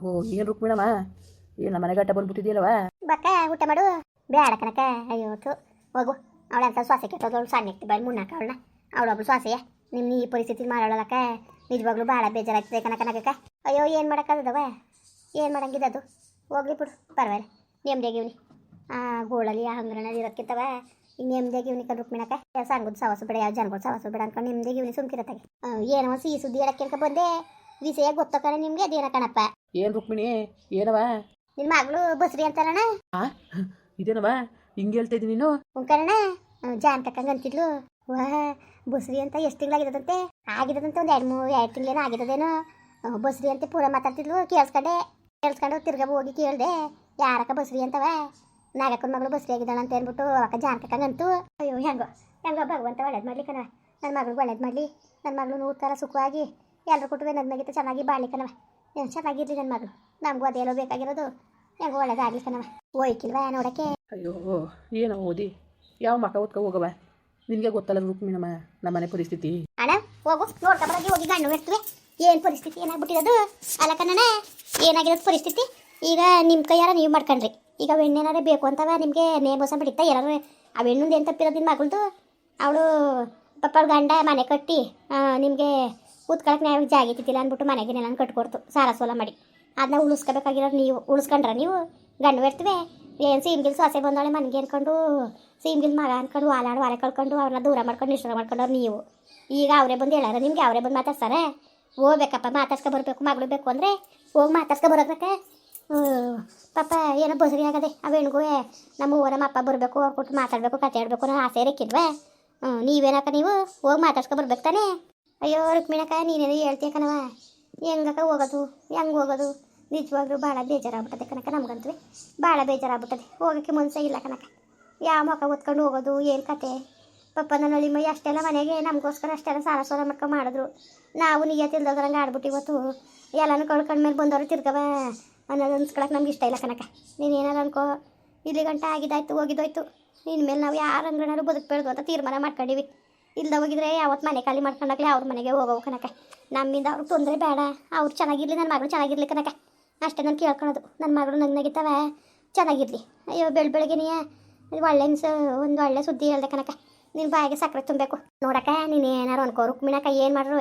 ಓ, ಏನು ರುಕ್ಮಿಣಮ್ಮ? ಏನು ನಮ್ಮ ಮನೆಗಟ್ಟ ಬಂದ್ಬಿಟ್ಟಿದ್ದೀಯಲ್ಲವ ಬಕ್ಕ, ಊಟ ಮಾಡು. ಬೇಡ ಕನಕ ಅಯ್ಯೋ ತು ಹೋಗು. ಅವಳಂತ ಶ್ವಾಸ ಕೆಟ್ಟೋದವಳು ಸಣ್ಣ ಇಟ್ಟು ಬಾಯಿ ಮುನ್ನಾಕ ಅವಳನ್ನ. ಅವಳೊಬ್ಳು ಶ್ವಾಸೆಯ. ನಿಮ್ಮ ಈ ಪರಿಸ್ಥಿತಿ ಮಾಡೋಳಕ್ಕ ನಿಜವಾಗ್ಲೂ ಭಾಳ ಬೇಜಾರಾಗ್ತದೆ ಕನಕ ನಗಕ್ಕ ಅಯ್ಯೋ, ಏನು ಮಾಡೋಕ್ಕಾಗದವ ಏನು ಮಾಡಂಗಿದ್ದದು ಹೋಗ್ಲಿ ಬಿಡು. ಪರವಾಗಿಲ್ಲ. ನೆಮ್ಮದಿಯಾಗಿವ್ನಿ ಆ, ಗೋಳಲ್ಲಿ, ಆ ಹಂಗ್ರಣಲ್ಲಿ ಇರೋಕ್ಕಿಂತವ ನೆಮ್ಮದಿಯಾಗಿವ್ನಿ ಕಲ್ ರುಕ್ಮಿಣಕ ಸಂಗದ ಸವಾಸ ಬೇಡ, ಯಾವ ಜನಗಳು ಸವಾಸ ಬೇಡ ಅನ್ಕೊಂಡು ನೆಮ್ಮದಿಯಾಗಿವ್ನಿ ಸುಮ್ಕಿರತ್ತಾಗೆ. ಏನೋ ಸಿಹಿ ಸುದ್ದಿ ಹೇಳಕ್ಕೆ ಬಂದೆ. ವಿಷಯ ಗೊತ್ತಕ್ಕಣ ನಿಮಗೆ? ಅದೇನ ಕಣಪ್ಪ. ಏನು ರುಕ್ಮಿಣಿ? ಏನವ? ನಿನ್ನ ಮಗಳು ಬಸ್ರಿ ಅಂತಾರಣ? ಇದೇನವ? ಹಿಂಗೆ ಹೇಳ್ತಾ ಇದ್ದೀನಿ ನೀನು? ಉಂಕರಣ ಜಾನ್ ತಕ್ಕಂಗೆ ಅಂತಿದ್ಲು. ವಾ ಬಸ್ರಿ ಅಂತ ಎಷ್ಟು ಆಗಿದಂತೆ ಆಗಿರೋದಂತೆ ಒಂದು ಎರಡು ಮೂರು ಎರಡು ತಿಂಗಳೇನೋ ಆಗಿದ್ದದೇನೋ. ಬಸ್ರಿ ಅಂತ ಪೂರ ಮಾತಾಡ್ತಿದ್ಲು ಕೇಳಿಸ್ಕೊಂಡೆ. ಕೇಳಿಸ್ಕೊಂಡು ತಿರ್ಗ ಹೋಗಿ ಕೇಳಿದೆ ಯಾರಕ್ಕ ಬಸ್ರಿ ಅಂತವ? ನಾಗಕ್ಕನ ಮಗಳು ಬಸ್ರಿ ಆಗಿದ್ದಾಳೆ ಅಂತ ಅಂದ್ಬಿಟ್ಟು ಅಕ್ಕ ಜಾನ್ ತಕ್ಕಂಗಂತು ಅಯ್ಯೋ ಹೆಂಗೋ ಹೆಂಗೋ ಭಗವಂತ ಒಳ್ಳೇದು ಮಾಡಲಿ ಕಣವ ನನ್ನ ಮಗಳು ಒಳ್ಳೇದು ಮಾಡಲಿ. ನನ್ನ ಮಗಳು ನೂರು ಥರ ಸುಖವಾಗಿ ಎಲ್ಲರೂ ಕೊಟ್ಟು ನಗ್ನಗಿತ್ತು ಚೆನ್ನಾಗಿ ಬಾಳ್ಲಿ ಕಣವ ಏನು ಚೆನ್ನಾಗಿರ್ಲಿ ನನ್ನ ಮಗಳು. ನಮಗೂ ಅದೇನೋ ಬೇಕಾಗಿರೋದು. ಹೆಂಗೋ ಒಳ್ಳೇದಾಗಲಿ ಕಣವ ಹೋಯ್ಕಿಲ್ವಾ ನೋಡಕ್ಕೆ. ಅಯ್ಯೋ ಏನೋ ಓದಿ. ಯಾವ ಮಕ ಓದ್ಕೊ ಹೋಗವ ನಿನಗೆ ಗೊತ್ತಲ್ಲ ರುಕ್ಮಿಣಮ್ಮ ನಮ್ಮ ಮನೆ ಪರಿಸ್ಥಿತಿ. ಅಣ್ಣ ಹೋಗು. ನೋಡ್ಕೊಂಬರಾಗಿ ಹೋಗಿ ಗಂಡು ಇರ್ತವೆ ಏನು ಪರಿಸ್ಥಿತಿ? ಏನಾಗ್ಬಿಟ್ಟಿರೋದು ಅಲ್ಲ ಕಣ್ಣ ಏನಾಗಿರೋದು ಪರಿಸ್ಥಿತಿ? ಈಗ ನಿಮ್ಮ ಕೈಯಾರ ನೀವು ಮಾಡ್ಕೊಂಡ್ರಿ. ಈಗ ಹೆಣ್ಣೇನಾರೇ ಬೇಕು ಅಂತವ ನಿಮಗೆ ನೇಮೋಸ ಬಿಡಿತಾ ಏನಾರು ಆ ಹೆಣ್ಣು ಏನು ತಪ್ಪಿರೋದು ನಿಮ್ಮ ಮಗಳದು? ಅವಳು ಪಪ್ಪಳ ಗಂಡ ಮನೆ ಕಟ್ಟಿ ನಿಮಗೆ ಕೂತ್ಕೊಳಕ್ಕೆ ನ್ಯಾಯ ಜಾಗ ಇತ್ತಿಲ್ಲ ಅಂದ್ಬಿಟ್ಟು ಮನೆಗೆ ನೆಲ ಕಟ್ಕೊಡ್ತು. ಸಾಲ ಸೋಲ ಮಾಡಿ. ಅದನ್ನ ಉಳಿಸ್ಕೋಬೇಕಾಗಿರೋರು ನೀವು, ಉಳಿಸ್ಕೊಂಡ್ರೆ ನೀವು? ಗಂಡು ಇರ್ತವೆ ಏನು ಸೀಮ್ಗಿಲ್ ಸೊಸೆ ಬಂದವಳೆ ಮನೆಗೆ ಅನ್ಕೊಂಡು ಸೀಮ್ಗಿಲ್ ಮಗ ಅನ್ಕೊಂಡು, ವಾಲಾಡು ವಾಲೆ ಕಳ್ಕೊಂಡು, ಅವ್ರನ್ನ ದೂರ ಮಾಡ್ಕೊಂಡು ನಿಷ್ಠ ಮಾಡ್ಕೊಂಡವ್ರು ನೀವು. ಈಗ ಅವರೇ ಬಂದು ಹೇಳಾರ, ನಿಮ್ಗೆ ಅವರೇ ಬಂದು ಮಾತಾಡ್ತಾರೆ ಹೋಗ್ಬೇಕಪ್ಪ, ಮಾತಾಡ್ಸ್ಕೊ ಬರಬೇಕು, ಮಗಳು ಬೇಕು ಅಂದರೆ ಹೋಗಿ ಮಾತಾಡ್ಸ್ಕೊ ಬರೋದಕ್ಕೆ ಪಾಪ ಏನೋ ಬಸರಿ ಆಗದೆ, ಆ ಹೆಣ್ಗೂ ನಮ್ಮ ಊರ ನಮ್ಮ ಅಪ್ಪ ಬರಬೇಕು, ಅವ್ರು ಕೊಟ್ಟು ಮಾತಾಡಬೇಕು ಕತೆ ಆಡಬೇಕು ಅನ್ನೋ ಆಸೆ ಇರಕ್ಕಿಲ್ವೇ? ನೀವೇನಕ್ಕ ನೀವು? ಹೋಗಿ ಮಾತಾಡ್ಸ್ಕೊ ಬರ್ಬೇಕು ತಾನೇ? ಅಯ್ಯೋ, ರುಕ್ಮಿಣಕ್ಕ, ನೀನೇನು ಹೇಳ್ತೀಯ ಕಣವ ಹೆಂಗಕ್ಕ ಹೋಗೋದು? ಹೆಂಗೆ ಹೋಗೋದು? ನಿಜವಾಗ್ಲೂ ಭಾಳ ಬೇಜಾರಾಗ್ಬಿಟ್ಟದೆ ಕನಕ ನಮ್ಗಂತೂ. ಭಾಳ ಬೇಜಾರಾಗ್ಬಿಟ್ಟದೆ. ಹೋಗೋಕ್ಕೆ ಮನ್ಸೇ ಇಲ್ಲ ಕನಕ ಯಾವ ಮಕ್ಕ ಓದ್ಕೊಂಡು ಹೋಗೋದು, ಏನು ಕತೆ? ಪಪ್ಪ ನನ್ನ ಮೈ ಅಷ್ಟೆಲ್ಲ ಮನೆಗೆ ನಮಗೋಸ್ಕರ ಅಷ್ಟೆಲ್ಲ ಸಾಲ ಸೋಲ ಮಾಡ್ಕೊಂಡು ಮಾಡಿದ್ರು. ನಾವು ನಿಯತ್ತಿಲ್ದಂಗೆ ಆಡ್ಬಿಟ್ಟು ಇವತ್ತು. ಎಲ್ಲನೂ ಕಳ್ಕೊಂಡ್ಮೇಲೆ ಬಂದವರು ತಿರ್ಗವ. ಅನ್ನೋದು ಅನ್ಸ್ಕೊಳಕ್ಕೆ ನಮ್ಗೆ ಇಷ್ಟ ಇಲ್ಲ ಕನಕ ನೀನು ಏನಾರು ಅನ್ಕೋ. ಇಲ್ಲಿ ಗಂಟ ಆಗಿದ್ದಾಯ್ತು, ಹೋಗಿದ್ದೋಯ್ತು. ಮೇಲೆ ನಾವು ಯಾರು ಅಂಗಡಿನಾರು ಬದುಕಬೇಡ್ದು ಅಂತ ತೀರ್ಮಾನ ಮಾಡ್ಕೊಂಡಿವಿ. ಇಲ್ದ ಹೋಗಿದ್ರೆ ಯಾವತ್ತು ಮನೆ ಖಾಲಿ ಮಾಡ್ಕೊಂಡಾಗಲೇ ಅವ್ರ ಮನೆಗೆ ಹೋಗೋ ಕನಕ ನಮ್ಮಿಂದ ಅವ್ರಿಗೆ ತೊಂದರೆ ಬೇಡ. ಅವ್ರು ಚೆನ್ನಾಗಿರ್ಲಿ ನನ್ನ ಮಗಳು ಚೆನ್ನಾಗಿರ್ಲಿ ಕನಕ ಅಷ್ಟೇ ನಾನು ಕೇಳ್ಕೊಳೋದು. ನನ್ನ ಮಗಳು ನಗ್ನಗಿತ್ತವ ಚೆನ್ನಾಗಿರ್ಲಿ. ಅಯ್ಯೋ, ಬೆಳ್ ಬೆಳಗ್ಗೆನೇ ಒಳ್ಳೆ ಒಂದು ಒಳ್ಳೆ ಸುದ್ದಿ ಹೇಳ್ದೆ ಕನಕ ನಿನ್ನ ಬಾಯಿಗೆ ಸಕ್ಕರೆ ತುಂಬಬೇಕು. ನೋಡಕ್ಕ, ನೀನು ಏನಾರು ಅನ್ಕೋ ರುಕ್ಮಿಣಕ್ಕ ಏನು ಮಾಡ್ರು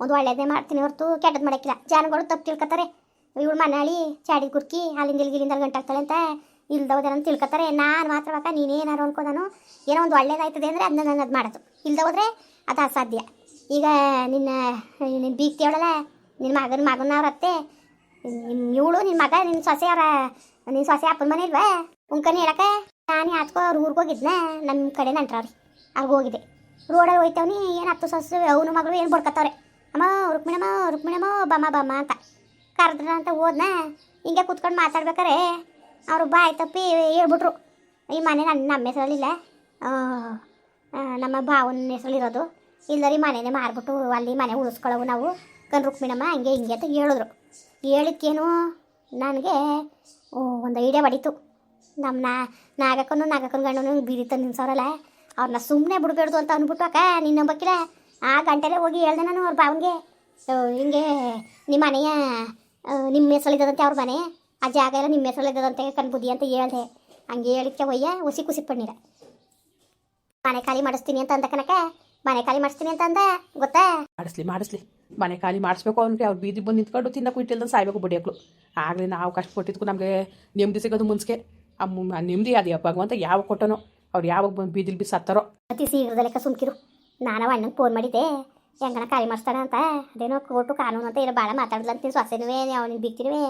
ಒಂದು ಒಳ್ಳೇದೇ ಮಾಡ್ತೀನಿ ಹೊರತು ಕೆಟ್ಟದ್ದು ಮಾಡೋಕ್ಕಿಲ್ಲ. ಜನಗಳು ತಪ್ಪು ತಿಳ್ಕೊತಾರೆ ಇವಳು ಮನಾಳಿ ಚಾಡಿ ಕುರ್ಕಿ ಅಲ್ಲಿಂದ ಇಲ್ಲಿಂದ ಗಂಟಾಗ್ತಾಳೆ ಅಂತ ಇಲ್ದೋದೇನಂತ ತಿಳ್ಕೊತಾರೆ. ನಾನು ಮಾತ್ರ ಅಕ್ಕ ನೀನೇನಾರು ಅನ್ಕೋದಾನು ಏನೋ ಒಂದು ಒಳ್ಳೇದಾಯ್ತದೆ ಅಂದರೆ ಅದನ್ನ ನಾನು ಅದು ಮಾಡೋದು. ಇಲ್ದ ಹೋದ್ರೆ ಅದು ಅಸಾಧ್ಯ. ಈಗ ನಿನ್ನ ನಿನ್ನ ಬೀಗ್ತಿ ಅವಳಲ್ಲ ನಿನ್ನ ಮಗನ ಮಗನ ಅವ್ರ ಅತ್ತೆ ಇವಳು ನಿನ್ನ ಮಗ ನಿನ್ನ ಸೊಸೆ ಅವರ ನಿನ್ನ ಸೊಸೆ ಅಪ್ಪನ ಮನೆ ಇಲ್ವಾ? ಉಂಕನ ಹೇಳಕ್ಕೆ, ನಾನು ಯಾತ್ಕೋ ಅವ್ರ ಊರಿಗೆ ಹೋಗಿದ್ನ ನಮ್ಮ ಕಡೆ ನಂಟ್ರವ್ರಿ. ಅವ್ರಿಗೆ ಹೋಗಿದ್ದೆ. ರೋಡಲ್ಲಿ ಹೋಯ್ತವ್ನಿ, ಏನು ಹತ್ತು ಸೊಸೆ ಅವನು ಮಗಳು ಏನು ಬಡ್ಕತ್ತವ್ರೆ. ಅಮ್ಮ, ರುಕ್ಮಿಣಮ್ಮ ರುಕ್ಮಿಣಮ್ಮ ಬಮ್ಮ ಬಮ್ಮ ಅಂತ. ಕರೆದ್ರ ಅಂತ ಹೋದ್ನ, ಹಿಂಗೆ ಕೂತ್ಕೊಂಡು ಮಾತಾಡ್ಬೇಕಾರೆ. ಅವರು ಬಾಯ್ ತಪ್ಪಿ ಹೇಳ್ಬಿಟ್ರು. ಈ ಮನೆ ನನ್ನ ನಮ್ಮ ಹೆಸರಲ್ಲಿಲ್ಲ ನಮ್ಮ ಭಾವನ ಹೆಸರಲ್ಲಿರೋದು ಇಲ್ಲರಿ ಮನೆನೇ ಮಾರ್ಬಿಟ್ಟು ಅಲ್ಲಿ ಮನೆ ಉಳಿಸ್ಕೊಳ್ಳವು ನಾವು. ಕಣ್ ರುಕ್ಮಿಣಮ್ಮ ಹಂಗೆ ಹಿಂಗೆ ಅಂತ ಹೇಳಿದ್ರು. ಹೇಳಿದ್ಕೇನು ನನಗೆ ಒಂದು ಐಡಿಯಾ ಬಡೀತು ನಮ್ಮ ನಾ ನಾಗಕ್ಕನು ನಾಗಕ್ಕನ ಗಂಡನು ಬೀರಿತ ತಂದು ನಿಲ್ಸೋರಲ್ಲ. ಅವ್ರನ್ನ ಸುಮ್ಮನೆ ಬಿಡ್ಬೇಡ್ದು ಅಂತ ಅಂದ್ಬಿಟ್ಟು ಅಕ್ಕ, ನಿನ್ನ ಬಕ್ಕಿಲ್ಲ. ಆ ಗಂಟೆಲೇ ಹೋಗಿ ಹೇಳ್ದೆ ನಾನು ಅವ್ರ ಭಾವನಿಗೆ. ಹಿಂಗೆ ನಿಮ್ಮ ಮನೆಯ ನಿಮ್ಮ ಹೆಸಳಿದಂತೆ ಅವ್ರ ಮನೆ. ಆ ಜಾಗ ಎಲ್ಲ ನಿಮ್ಮ ಹೆಸರಲ್ಲಿದ್ದದಂತೆ ಕಣ್ಬುದ್ಧಿ ಅಂತ ಹೇಳ್ದೆ. ಹಂಗೆ ಹೇಳಿಕ್ಕೆ ಒಯ್ಯ ಹುಸಿ ಕುಸಿ ಪಣ್ಣೀರ ಮನೆ ಖಾಲಿ ಮಾಡಿಸ್ತೀನಿ ಅಂತ ಅಂದ ಕನಕ ಮನೆ ಖಾಲಿ ಮಾಡಿಸ್ತೀನಿ ಅಂತ ಅಂದ ಗೊತ್ತಾ? ಮಾಡಿಸ್ಲಿ ಮಾಡಿಸ್ಲಿ. ಮನೆ ಖಾಲಿ ಮಾಡಿಸ್ಬೇಕು ಅಂದ್ರೆ ಅವ್ರು ಬೀದಿ ಬಂದು ನಿಂತ್ಕೊಂಡು ತಿನ್ನಕ್ಕೂ ಇಟ್ಟಿಲ್ದಂಗೆ ಸಾಯ್ಬೇಕು ಬುಡಿಯಕ್ಳು ಆಗಲಿ ನಾವು ಕಷ್ಟಪಟ್ಟಿದ್ಕು ನಮಗೆ ನೆಮ್ಮದಿ ಸಿಗೋದು ಮುನ್ಸ್ಕೆ ಆ ನೆಮ್ಮದಿ ಅದು ನೆಮ್ಮದಿ ಅಂತ ಭಗವಂತ ಯಾವಾಗ ಕೊಟ್ಟನೋ ಅವ್ರು ಯಾವಾಗ ಬಂದು ಬೀದಿಲಿ ಬಿ ಸತ್ತಾರೋ ಅತಿ ಶೀಘ್ರದಲ್ಲೇ ಸುಮ್ಕಿರು. ನಾನು ಅಣ್ಣಂಗೆ ಫೋನ್ ಮಾಡಿದ್ದೆ. ಹೆಂಗನ ಖಾಲಿ ಮಾಡಿಸ್ತಾನ ಅಂತ. ಅದೇನೋ ಕೋರ್ಟು ಕಾನೂನು ಅಂತ ಏನೋ ಭಾಳ ಮಾತಾಡ್ಲಂತೀನಿ ಸೊಸೆನುವೆ ಅವನಿಗೆ ಬಿಗ್ತೀನಿವೆ.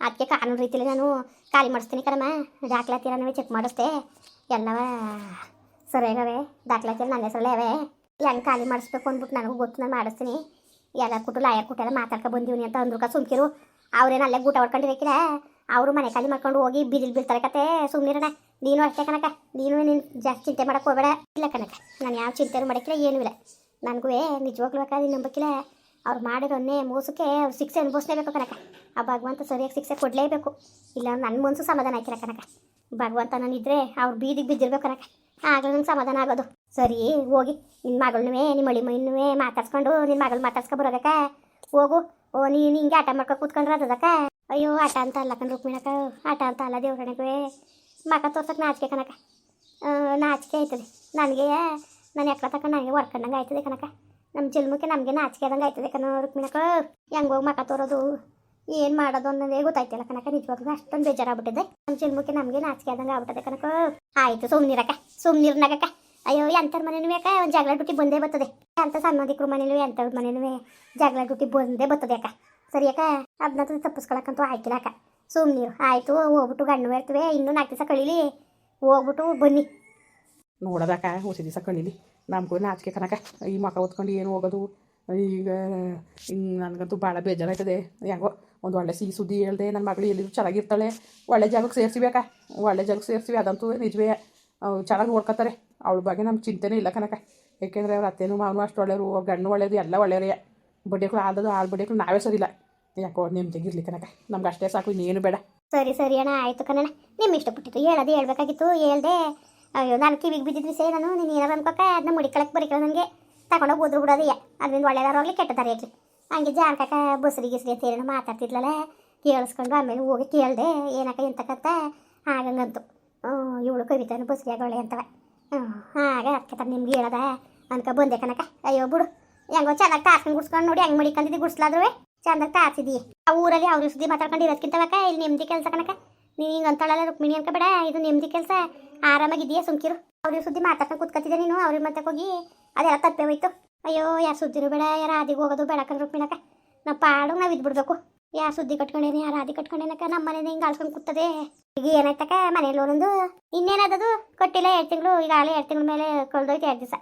ಅದಕ್ಕೆ ಕಾನೂನು ರೀತಿಯಲ್ಲಿ ನಾನು ಖಾಲಿ ಮಾಡಿಸ್ತೀನಿ ಕಣಮ್ಮ. ದಾಖಲಾತಿರ ನಾವೇ ಚೆಕ್ ಮಾಡಿಸ್ದೆ. ಎಲ್ಲವ ಸರಿಯಾಗವೆ. ದಾಖಲಾತಿ ನನ್ನ ಹೆಸರಲ್ಲೇ ಅವೆ. ಹೆಂಗೆ ಖಾಲಿ ಮಾಡಿಸ್ಬೇಕು ಅಂದ್ಬಿಟ್ಟು ನನಗೂ ಗೊತ್ತು, ನಾನು ಮಾಡಿಸ್ತೀನಿ. ಎಲ್ಲ ಕೊಟ್ಟು ಲಾಯರ್ ಕೊಟ್ಟೆಲ್ಲ ಮಾತಾಡ್ಕೊ ಬಂದೀವಿ ಅಂತ ಅಂದ್ರು ಸುಮ್ಕಿರು. ಅವ್ರೇನು ಅಲ್ಲೇ ಗೂಟ ಹೊಡ್ಕೊಂಡಿರಕ್ಕಿಲ್ಲ ಅವರು ಮನೆ ಖಾಲಿ ಮಾಡ್ಕೊಂಡು ಹೋಗಿ ಬೀದಿಲ್ ಬೀಳ್ತಾರೆ ಕತೆ. ಸುಮ್ಮನಿರೋಣ ನೀನು ಅಷ್ಟೇ ಕನಕ ನೀನು ನೀನು ಜಾಸ್ತಿ ಚಿಂತೆ ಮಾಡಕ್ಕೆ ಹೋಗಬೇಡ. ಇಲ್ಲ ಕನಕ ನಾನು ಯಾವ ಚಿಂತೆನೂ ಮಾಡೋಕ್ಕಿಲ್ಲ ಏನೂ ಇಲ್ಲ. ನನಗೂ ನಿಜವಾಗ್ಲೂ ಬೇಕಾದ್ರೆ ನಂಬಕ್ಕಿಲ್ಲ ಅವ್ರು ಮಾಡಿರೋನ್ನೇ ಮೋಸಕ್ಕೆ ಅವ್ರು ಶಿಕ್ಷೆ ಅನುಭವಿಸ್ಲೇಬೇಕು ಕನಕ ಆ ಭಗವಂತ ಸರಿಯಾಗಿ ಶಿಕ್ಷೆ ಕೊಡಲೇಬೇಕು. ಇಲ್ಲ ನನ್ನ ಮನಸ್ಸು ಸಮಾಧಾನ ಆಯ್ತಿರ ಕನಕ ಭಗವಂತ ಇದ್ರೆ ಅವ್ರು ಬೀದಿಗೆ ಬಿದ್ದಿರ್ಬೇಕು ಕನಕ ಆಗಲೇ ನಂಗೆ ಸಮಾಧಾನ ಆಗೋದು. ಸರಿ, ಹೋಗಿ. ನಿನ್ನ ಮಗಳನ್ನೇ ನಿಮ್ಮ ಅಳಿ ಮೈನೂ ಮಾತಾಡ್ಸ್ಕೊಂಡು ನಿನ್ನ ಮಗಳು ಮಾತಾಡ್ಸ್ಕೊ ಬರೋದಕ್ಕ. ಹೋಗು. ಓ, ನೀನು ಹಿಂಗೆ ಆಟ ಮಾಡ್ಕೊ ಕೂತ್ಕೊಂಡ್ರೆ ಅದಕ್ಕೆ. ಅಯ್ಯೋ, ಆಟ ಅಂತ ಅಲ್ಲ ಕಣ್ ರುಕ್ಮಿಣಕ ಆಟ ಅಂತ ಅಲ್ಲ ದೇವ್ರಣಕ್ಕೆ ಮಕ ತೋರ್ಸಕ್ಕೆ ನಾಚಿಕೆ ಕನಕ ನಾಚಿಕೆ ಆಯ್ತದೆ. ನನಗೆ, ನಾನು ಎಕ್ಕ ತಕ್ಕ ನನಗೆ ಹೊಡ್ಕೊಂಡಂಗೆ ಆಯ್ತದೆ ಕನಕ ನಮ್ಮ ಚಿಲ್ಮಕ್ಕೆ ನಮಗೆ ನಾಚಿಕೆ ಆದಂಗೆ ಆಯ್ತದೆ ಕಣ ರುಕ್ಮಿಣಕ ಹೆಂಗೆ ಹೋಗಿ ಮಕ ತೋರೋದು? ಏನು ಮಾಡೋದು ಅನ್ನೋದೇ ಗೊತ್ತಾಯ್ತಿಲ್ಲ ಕನಕ ನಿಜವಾಗ್ಲೂ ಅಷ್ಟೊಂದು ಬೇಜಾರಾಗ್ಬಿಟ್ಟಿದೆ. ನಮ್ಮ ಚಿಲ್ಮಕ್ಕೆ ನಮಗೆ ನಾಚಿಕೆ ಆದಂಗೆ ಆಗ್ಬಿಟ್ಟದೆ ಕನಕ ಆಯ್ತು ಸುಮ್ನಿರಕ್ಕ ಸುಮ್ನಿರ್ನಾಗಕ್ಕ ಅಯ್ಯೋ, ಎಂಥರ ಮನೇನು ಯಾಕ? ಒಂದು ಜಗಳ ಡ್ಯೂಟಿ ಬಂದೇ ಬರ್ತದೆ. ಅಂತ ಸಂಬಂಧಿಕರು ಮನೇನು ಎಂಥವ್ರ ಮನೇನು ಜಗಳ ಡ್ಯೂಟಿ ಬಂದೇ ಬರ್ತದೆ ಅಕ್ಕ. ಸರಿ ಅಕ್ಕ ಅದನ್ನ ತಪ್ಪಿಸ್ಕೊಳಕ್ಕಂತೂ ಆಯ್ತಿಲ್ಲ ಅಕ್ಕ. ಸುಮ್ನೀರು ಆಯಿತು, ಹೋಗ್ಬಿಟ್ಟು ಗಣ್ಣು ಇರ್ತವೆ ಇನ್ನೂ ನಾಲ್ಕು ದಿವಸ ಕಳೀಲಿ. ಹೋಗ್ಬಿಟ್ಟು ಬನ್ನಿ. ನೋಡೋದಕ್ಕ ಹೊಸ ದಿವಸ ಕಳೀಲಿ ನಮಗೂ ನಾಚಿಕೆ ಕನಕ ಈ ಮಕ್ಕ ಓದ್ಕೊಂಡು ಏನು ಹೋಗೋದು? ಈಗ ಹಿಂಗೆ ನನಗಂತೂ ಭಾಳ ಬೇಜಾರಾಯ್ತದೆ. ಹೆಂಗೋ, ಒಂದು ಒಳ್ಳೆ ಸಿಹಿ ಸುದ್ದಿ ಹೇಳ್ದೆ. ನನ್ನ ಮಗಳು ಎಲ್ಲಿದ್ರು ಚೆನ್ನಾಗಿರ್ತಾಳೆ. ಒಳ್ಳೆ ಜಾಗಕ್ಕೆ ಸೇರಿಸಿಬೇಕಾ? ಒಳ್ಳೆ ಜಾಗಕ್ಕೆ ಸೇರಿಸಿವಿ. ಅದಂತೂ ನಿಜವೇ. ಚೆನ್ನಾಗಿ ನೋಡ್ಕೊತಾರೆ. ಅವಳ ಬಗ್ಗೆ ನಮ್ಮ ಚಿಂತೆನೇ ಇಲ್ಲ ಕನಕ ಏಕೆಂದರೆ ಅವ್ರ ಅತ್ತೆನೂ, ಮಾವನು ಅಷ್ಟು ಒಳ್ಳೆಯವರು. ಅವ್ರ ಗಂಡು ಒಳ್ಳೆಯದು ಎಲ್ಲ ಒಳ್ಳೆಯವರೇ. ಬಡ್ಡಿಗಳು ಆದದು ಆಳು ಬಡ್ಡಿಗಳು ನಾವೇ ಸರಿ ಇಲ್ಲ ಯಾಕೋ ನೆಮ್ಮದಿಗಿರ್ಲಿ ಕನಕ ನಮ್ಗೆ ಅಷ್ಟೇ ಸಾಕು. ಇನ್ನೇನು ಬೇಡ. ಸರಿ ಸರಿ ಅಣ್ಣ. ಆಯಿತು ಕಣ ನಿಮ್ಮ ಇಷ್ಟಪಟ್ಟಿತ್ತು ಹೇಳೋದು ಹೇಳ್ಬೇಕಾಗಿತ್ತು. ಹೇಳ್ದೆ ಅಯ್ಯೋ, ನಾನು ಕಿವಿಗೆ ಬಿದ್ದಿದ್ವಿ ಸೇ ನಾನು ನೀನು ಏನಾರು ಅನ್ಕೊಕ ಅದನ್ನ ಮುಡಿಕೊಳಕ್ಕೆ ಬರೀಕಲ್ಲ ನನಗೆ ತಗೊಂಡೋಗಿ ಓದ್ರು ಬಿಡೋದಯ್ಯ ಅದರಿಂದ ಒಳ್ಳೆದಾರು ಆಗಲಿ, ಕೆಟ್ಟದಾರ ಆಗಲಿ. ಹಂಗೆ ಜಾನ್ಕಕ್ಕ ಬಸ್ರಿ ಗಿಸ್ರಿ ಅಂತ ಏನೋ ಮಾತಾಡ್ತಿದ್ಲಲ್ಲ ಕೇಳಿಸ್ಕೊಂಡು ಆಮೇಲೆ ಹೋಗಿ ಕೇಳಿದೆ, ಏನಕ್ಕ ಎಂತಕ್ಕಂತ? ಹಾಗಂಗಂತು. ಇವಳು ಕವಿತಾನು ಆಗೋಳೆ ಅಂತವ. ಹ್ಞೂ, ಹಾಗೆ ಅದಕ್ಕೆ ನಿಮ್ಗೆ ಹೇಳದ? ಅನ್ಕ ಬಂದೆ ಕನಕ ಅಯ್ಯೋ, ಬಿಡು. ಹೆಂಗೋ ಚೆನ್ನಾಗಿ ತಾರ್ಸ್ಕೊಂಡು ಗುಡ್ಸ್ಕೊಂಡು ನೋಡಿ, ಹೆಂಗೆ ಮಡಿಕಂದಿದ್ದು ಗುಡ್ಸ್ಲಾದ್ರು ಚಂದಾಗ ತಾರ್ಸಿದಿ ಆ ಊರಲ್ಲಿ ಅವ್ರ ಸುದ್ದಿ ಮಾತಾಡ್ಕೊಂಡು ಇರೋದ್ಕಿಂತವಕ್ಕ, ಇಲ್ಲಿ ನೆಮ್ಮದಿ ಕೆಲಸ ಕನಕ ನೀನು ಹಿಂಗೆ ಅಂತಾಳಲ್ಲ ರುಕ್ಮಿಣಿ ಅನ್ಕೋಬೇಡ ಇದು ನೆಮ್ಮದಿ ಕೆಲಸ. ಆರಾಮಾಗಿದೆಯಾ ಸುಮ್ಕಿರು? ಅವ್ರಿಗೆ ಸುದ್ದಿ ಮಾತಾಡ್ಕೊಂಡು ಕೂತ್ಕೊತಿದ್ದೆ ನೀನು. ಅವ್ರಿಗೆ ಮತ್ತೆ ಹೋಗಿ ಅದೆಲ್ಲ ತಪ್ಪೇ ಹೋಯ್ತು. ಅಯ್ಯೋ, ಯಾರು ಸುದ್ದಿನೂ ಬೇಡ, ಯಾರು ಆದಿಗೆ ಹೋಗೋದು ಕಣ್ ನಾ ನಾವು ಪಾಡು ನಾವು ಇದ್ಬಿಡ್ಬೇಕು. ಯಾ ಸುದ್ದಿ ಕಟ್ಕೊಂಡೇನಿ, ಯಾರು ಆದಿ ಕಟ್ಕೊಂಡೇನಕ ನಮ್ಮ ಮನೇಲಿ ಹಿಂಗೆ ಆಳ್ಸ್ಕೊಂಡು ಕೂತದೆ. ಈಗ ಏನಾಯ್ತಕ ಮನೇಲಿ ಒಂದೊಂದು ಇನ್ನೇನದದು? ಕಟ್ಟಿಲ್ಲ ಎರಡು ತಿಂಗಳು. ಈಗ ಆಳೆ ಎರಡು ತಿಂಗಳ ಮೇಲೆ ಕಳ್ದೋಯ್ತು ಎರಡು ದಿವಸ.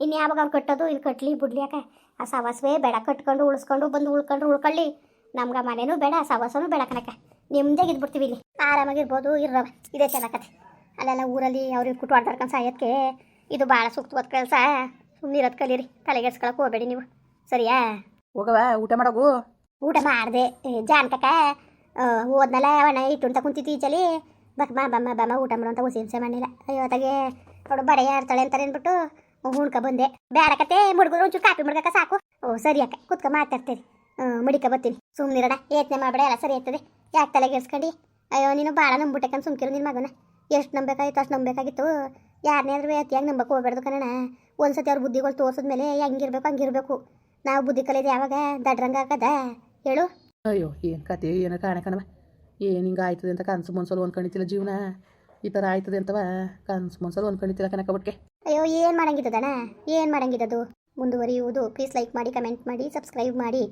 ಇನ್ನು ಯಾವಾಗ ಅವ್ರು ಕಟ್ಟೋದು? ಇಲ್ಲಿ ಕಟ್ಲಿ ಬಿಡ್ಲಿ ಯಾಕೆ ಆ ಸವಾಸವೇ ಬೇಡ. ಕಟ್ಕೊಂಡು, ಉಳಿಸ್ಕೊಂಡು, ಬಂದು ಉಳ್ಕೊಂಡು ಉಳ್ಕೊಳ್ಳಿ. ನಮ್ಗೆ ಮನೇನೂ ಬೇಡ, ಸವಾಸನೂ ಬೇಡ ಕಣಕ್ಕ. ನಿಮ್ಮದೇ ಇದ್ಬಿಡ್ತೀವಿ ಇಲ್ಲಿ. ಆರಾಮಾಗಿರ್ಬೋದು ರವ ಇದೇ ಚೆನ್ನಾಗತ್ತೆ ಅಲ್ಲೆಲ್ಲ ಊರಲ್ಲಿ ಅವ್ರಿಗೆ ಕುಟ್ಟು ಆಡ್ತಾರ್ಕೊಂಡು ಸಾಯೋದಕ್ಕೆ ಇದು ಭಾಳ ಸೂಕ್ತವಾದ ಕೆಲಸ. ಸುಮ್ಮನೆ ಇರೋದು ಕಲೀರಿ. ತಲೆಗೆಡ್ಸ್ಕೊಳಕ್ಕೆ ಹೋಗಬೇಡಿ ನೀವು. ಸರಿಯಾ? ಹೋಗವ ಊಟ ಮಾಡೋಗು? ಊಟ ಮಾಡಿದೆ. ಜಾನ್ಕಕ್ಕ ಹೋದ್ನಲ್ಲ ಅಣ್ಣ ಇಟ್ಟು ಅಂತ ಕುಂತಿತ್ತು ಈಚಲಿ. ಬಮ್ಮ ಬಮ್ಮ ಬಮ್ಮ ಊಟ ಮಾಡು ಅಂತ ಹುಸಿ ಹಿಂಸೆ ಮಾಡಿಲ್ಲ. ಅಯ್ಯೋ ಅದಾಗೆ ಅವಳು ಬಡೆಯ ಆಡ್ತಾಳೆ ಅಂತಾರೆ ಅಂದ್ಬಿಟ್ಟು ಹುಣ್ಕ ಬಂದೆ. ಬೇಡಕತ್ತೆ ಮುಡ್ಗುರು ಒಂಚೂರು ಕಾಪಿ ಮುಡ್ಕಕ್ಕ ಸಾಕು. ಓ ಸರಿ ಅಕ್ಕ ಕುತ್ಕ ಮಾತಾಡ್ತೀರಿ. ಮುಡಿಕ ಬರ್ತೀನಿ. ಸುಮ್ಮನಿರೋಣ ಏತ್ನೆ ಮಾಡಬೇಡ ಎಲ್ಲ ಸರಿ ಇರ್ತದೆ ಯಾಕೆ ತಲೆಗೆಡ್ಸ್ಕೊಂಡು ಅಯ್ಯೋ ನೀನು ಭಾಳ ನಂಬಿಟ್ಟಕ್ಕಂತ ಸುಮ್ಕಿರು ನಿನ್ನ ಮಗನ. ಎಷ್ಟು ನಂಬೇಕಾಗಿತ್ತು ಅಷ್ಟು ನಂಬೇಕಾಗಿತ್ತು ಯಾರನ್ನೇ ಆದ್ರೂ ಅತಿಯಾಗಿ ನಂಬಕ್ಕೆ ಹೋಗ್ಬಾರ್ದು ಕಣ ಒಂದ್ಸತಿ ಅವ್ರ ಬುದ್ಧಿಗಳು ತೋರ್ಸಿದ್ಮೇಲೆ ಹೆಂಗಿರ್ಬೇಕು ಹಂಗಿರ್ಬೇಕು. ನಾವು ಬುದ್ಧಿ ಕಲಿಯೋದು ಯಾವಾಗ? ದಡ್ರಂಗಾಗದ ಹೇಳು. ಅಯ್ಯೋ ಏನು ಕತೆ ಏನೋ ಕಾಣೆ ಕಣವ ಏನು ಹಿಂಗೆ ಆಯ್ತದೆ ಅಂತ ಕನ್ಸು ಮನ್ಸಲ್ಲಿ ಅಂದ್ಕೊಂಡಿತ್ತಿಲ್ಲ ಜೀವನ. ಈ ಥರ ಆಯ್ತದೆ ಅಂತವ? ಕನ್ಸು ಮನ್ಸಲ್ಲಿ ಅಂದ್ಕೊಂಡಿತ್ತಿಲ್ಲ ಕನಕ ಬಟ್ಕೆ ಅಯ್ಯೋ ಏನು ಮಾಡಂಗಿದ್ದದಣ್ಣ? ಏನು ಮಾಡಂಗಿದ್ದದು? ಮುಂದುವರಿಯುವುದು. ಪ್ಲೀಸ್ ಲೈಕ್ ಮಾಡಿ ಕಮೆಂಟ್ ಮಾಡಿ ಸಬ್ಸ್ಕ್ರೈಬ್ ಮಾಡಿ.